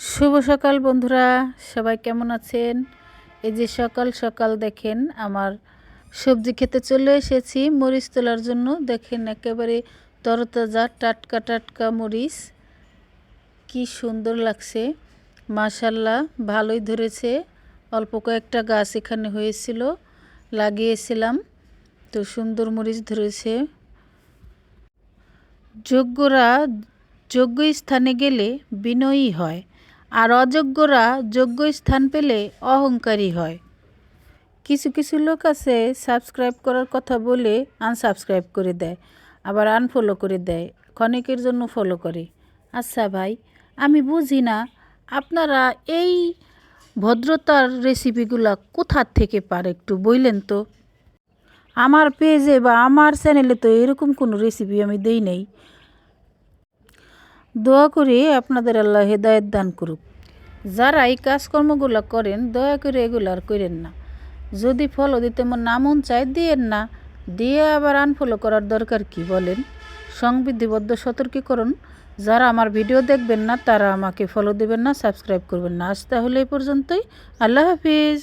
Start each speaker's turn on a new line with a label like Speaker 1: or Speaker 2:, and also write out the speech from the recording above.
Speaker 1: শুভ সকাল বন্ধুরা, সবাই কেমন আছেন? এই যে সকাল সকাল দেখেন, আমার সবজি খেতে চলে এসেছি, মরিচ তোলার জন্য। দেখেন একেবারে তরতাজা টাটকা টাটকা মরিচ। কি সুন্দর লাগছে মাশাল্লাহ ভালোই ধরেছে। অল্প কয়েকটা গাছ এখানে হয়েছিল, লাগিয়েছিলাম, তো সুন্দর মরিচ ধরেছে। যোগ্যরা যোগ্য স্থানে গেলে বিনয়ী হয়। আর অযোগ্যরা যোগ্য স্থান পেলে অহংকারী হয়। কিছু কিছু লোক আছে সাবস্ক্রাইব করার কথা বলে আনসাবস্ক্রাইব করে দেয়, আবার আনফলো করে দেয়, ক্ষণিকের জন্য ফলো করে। আচ্ছা ভাই, আমি বুঝি না আপনারা এই ভদ্রতার রেসিপিগুলো কোথার থেকে পারে একটু বললেন তো? আমার পেজে বা আমার চ্যানেলে তো এরকম কোনো রেসিপি আমি দেই নেই। দোয়া করে আপনাদের আল্লাহ হেদায়ত দান করুক। যারা এই কাজকর্মগুলো করেন, দয়া করে এগুলো আর করেন না। যদি ফলো দিতে না মন চায়, দিয়েন না। দিয়ে আবার আনফলো করার দরকার কি বলেন? সংবিধিবদ্ধ সতর্কীকরণ। যারা আমার ভিডিও দেখবেন না, তারা আমাকে ফলো দেবেন না সাবস্ক্রাইব করবেন না। আজ তাহলে এই পর্যন্তই। আল্লাহ হাফিজ।